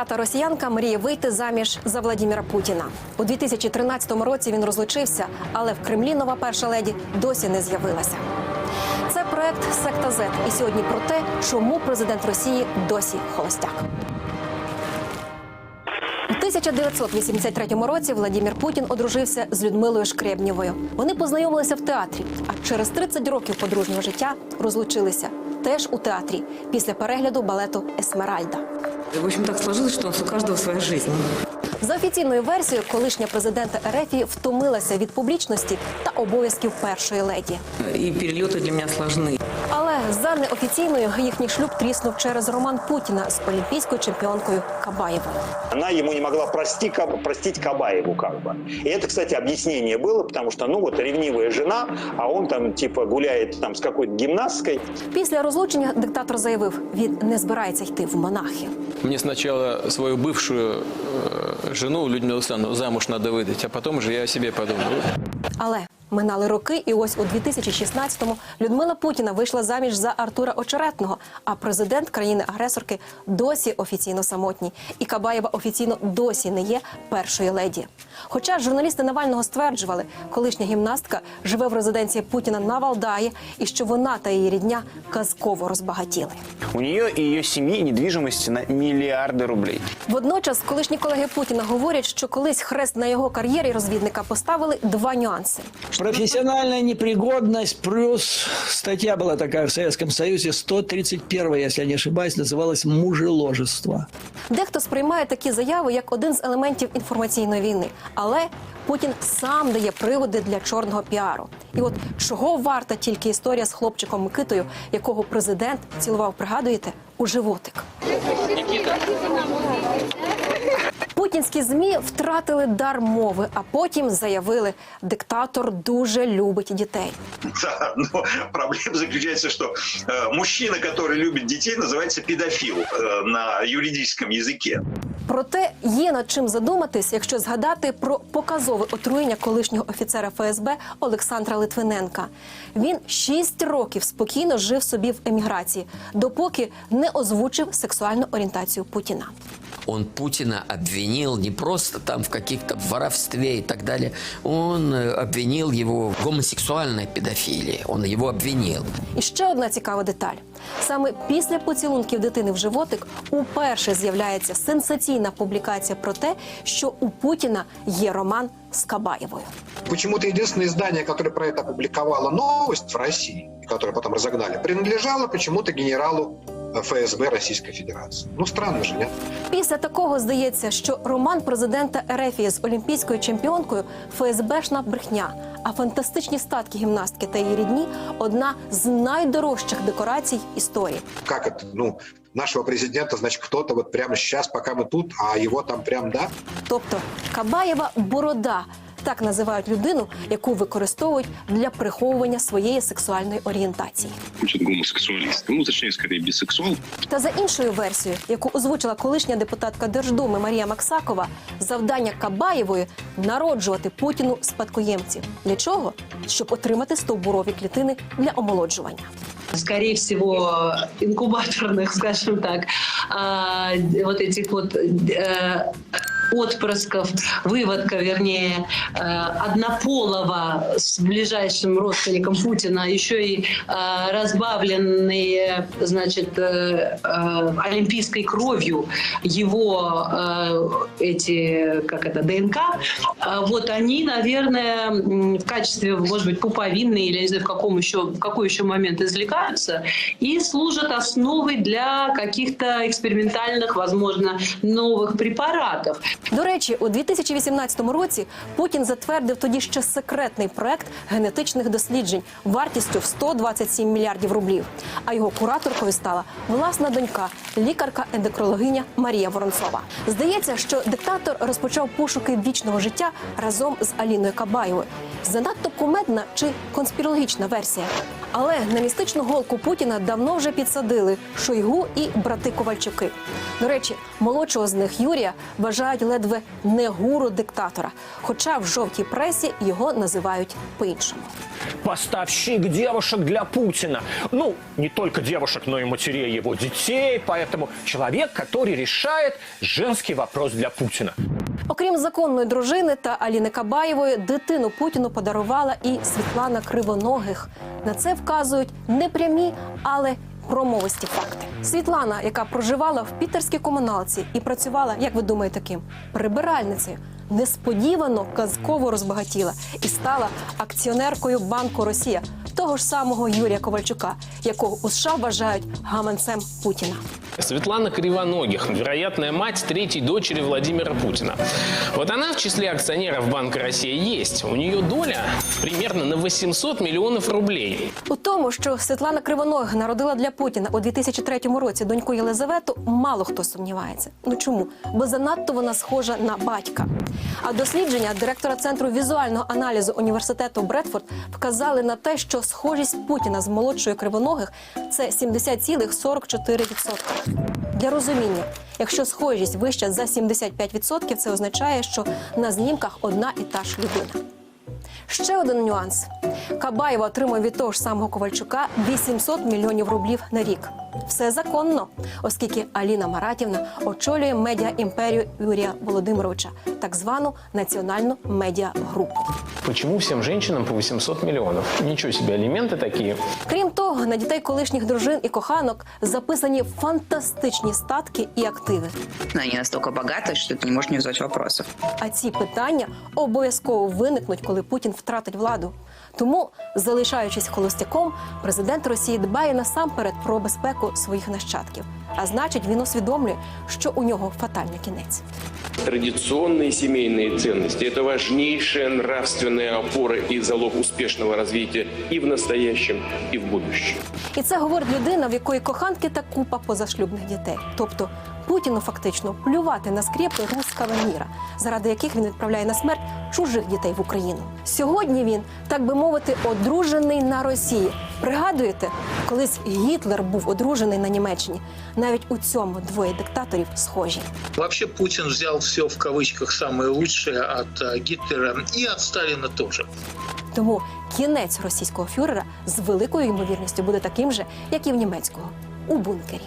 35-та росіянка мріє вийти заміж за Владіміра Путіна. У 2013 році він розлучився, але в Кремлі нова перша леді досі не з'явилася. Це проект Секта Z. І сьогодні про те, чому президент Росії досі холостяк. У 1983 році Владімір Путін одружився з Людмилою Шкребнєвою. Вони познайомилися в театрі, а через 30 років подружнього життя розлучилися теж у театрі після перегляду балету Есмеральда. В общем, так сложилось, что у каждого своя жизнь. За офіційною версією, колишня президента Ерефії втомилася від публічності та обов'язків першої леді. І перельоти для мене складні. Але за неофіційною їхній шлюб тріснув через роман Путіна з олімпійською чемпіонкою Кабаєвою. Она ему не могла прости, Каб- простить Кабаеву как бы. И это, кстати, объяснение было, потому что, ну вот, ревнивая жена, а он там типа гуляет там с какой-то гимнасткой. Після розлучення диктатор заявив, він не збирається йти в монахи. Мне сначала свою бывшую э, жену Людмилу Александровну замуж надо выдать, а потом уже я о себе подумал. Але минали роки, і ось у 2016-му Людмила Путіна вийшла заміж за Артура Очеретного. А президент країни-агресорки досі офіційно самотній. І Кабаєва офіційно досі не є першою леді. Хоча журналісти Навального стверджували, колишня гімнастка живе в резиденції Путіна на Валдаї, і що вона та її рідня казково розбагатіли. У нее и ее семьи недвижимости на миллиарды рублей. Водночас, колишні колеги Путіна говорять, що колись хрест на його кар'єрі розвідника поставили два нюанси. Профессиональная непригодность плюс статья была такая в Советском Союзе, 131, если я не ошибаюсь, называлась «Мужеложество». Дехто сприймає такі заяви як один з елементів інформаційної війни, але Путін сам дає приводи для чорного піару. І от чого варта тільки історія з хлопчиком Микитою, якого президент цілував, пригадуєте, у животик. Путінські змі втратили дар мови, а потім заявили, диктатор дуже любить дітей. Да, но проблема заключается, что э, мужчина, который любит детей, называется педофил э, на юридическом языке. Проте є над чим задуматись, якщо згадати про показове отруєння колишнього офіцера ФСБ Олександра Литвиненка. Він шість років спокійно жив собі в еміграції, допоки не озвучив сексуальну орієнтацію Путіна. Он Путина обвинил не просто там в каких-то воровстве и так далее. Он э, обвинил его в гомосексуальной педофилии. Он его обвинил. І ще одна цікава деталь: саме після поцілунків дитини в животик уперше з'являється сенсаційна публікація про те, що у Путіна є роман з Кабаєвою. Почему-то единственное издание, которое про это опубликовало новость в России, которое потом разогнали, принадлежало почему-то генералу э, ФСБ Российской Федерации. Ну, странно же, нет? Після такого здається, що роман президента Ерефії з олімпійською чемпіонкою ФСБшна брехня, а фантастичні статки гімнастки та її рідні одна з найдорожчих декорацій історії. Как это? Ну, нашего президента, значит, кто-то вот прямо сейчас, пока мы тут, а его там прям, да? Тобто Кабаєва борода. Так називають людину, яку використовують для приховування своєї сексуальної орієнтації. Путин гомосексуалист. Ну, точнее, скорее, бисексуал. Та за іншою версією, яку озвучила колишня депутатка Держдуми Марія Максакова, завдання Кабаєвої народжувати Путіну спадкоємців. Для чого? Щоб отримати стовбурові клітини для омолоджування. скорее всего, инкубаторных, скажем так, а, вот этих вот э, отпрысков, выводка, вернее, э, однополого с ближайшим родственником Путина, еще и э, разбавленные, значит, э, олимпийской кровью его эти, как это, ДНК, а вот они, наверное, в качестве, может быть, пуповинные или, не знаю, в каком еще, в какой еще момент извлекаются и служат основой для каких-то экспериментальных, возможно, новых препаратов. До речі, у 2018 році Путін затвердив тоді ще секретний проект генетичних досліджень вартістю в 127 мільярдів рублів. А його кураторкою стала власна донька, лікарка-ендокрологиня Марія Воронцова. Здається, що диктатор розпочав пошуки вічного життя разом з Аліною Кабаєвою. Занадто кумедна чи конспірологічна версія. Але на містичну голку Путіна давно вже підсадили Шойгу і брати Ковальчуки. До речі, молодшого з них Юрія вважають ледве не гуру диктатора, хоча в жовтій пресі його називають по-іншому. поставщик девушек для Путина. Ну, не только девушек, но и матерей его детей. Поэтому человек, который решает женский вопрос для Путина. Окрім законної дружини та Аліни Кабаєвої, дитину Путіну подарувала і Світлана Кривоногих. На це вказують не прямі, але промовисті факти. Світлана, яка проживала в пітерській комуналці і працювала, як ви думаєте, ким? Прибиральницею. Несподівано казково розбагатіла і стала акціонеркою банку Росія, того ж самого Юрія Ковальчука, якого у США вважають гаманцем Путіна. Светлана Кривоногих, вероятная мать третьей дочери Владимира Путина. Вот она в числе акционеров Банка России есть. У нее доля примерно на 800 миллионов рублей. У тому, що Світлана Кривонога народила для Путіна у 2003 році доньку Єлизавету, мало хто сумнівається. Ну чому? Бо занадто вона схожа на батька. А дослідження директора центру візуального аналізу університету Бредфорд вказали на те, що схожість Путіна з молодшою кривоногих це 70,44%. Для розуміння, якщо схожість вища за 75%, це означає, що на знімках одна і та ж людина. Ще один нюанс: Кабаєва отримує від того ж самого Ковальчука 800 мільйонів рублів на рік. Все законно, оскільки Аліна Маратівна очолює медіа імперію Юрія Володимировича, так звану національну медіа групу. Почему всем женщинам по 800 миллионов? Ничего себе, алименты такие. Крім того, на дітей колишніх дружин і коханок записані фантастичні статки і активи. Они настолько богаты, что это не может не вызывать вопросов. А ці питання обов'язково виникнуть, коли Путін втратить владу. Тому, залишаючись холостяком, президент Росії дбає насамперед про безпеку своїх нащадків. А значить, він усвідомлює, що у нього фатальний кінець. Традиционные семейные ценности – это важнейшая нравственная опора и залог успешного развития и в настоящем, и в будущем. І це говорить людина, в якої коханки та купа позашлюбних дітей. Тобто Путіну фактично плювати на скрепи руского міра, заради яких він відправляє на смерть чужих дітей в Україну. Сьогодні він, так би мовити, одружений на Росії. Пригадуєте, колись Гітлер був одружений на Німеччині. Навіть у цьому двоє диктаторів схожі. Вообще Путин взял все в кавычках самое лучшее от э, Гитлера и от Сталина тоже. Тому кінець російського фюрера з великою ймовірністю буде таким же, як і в німецького у бункері.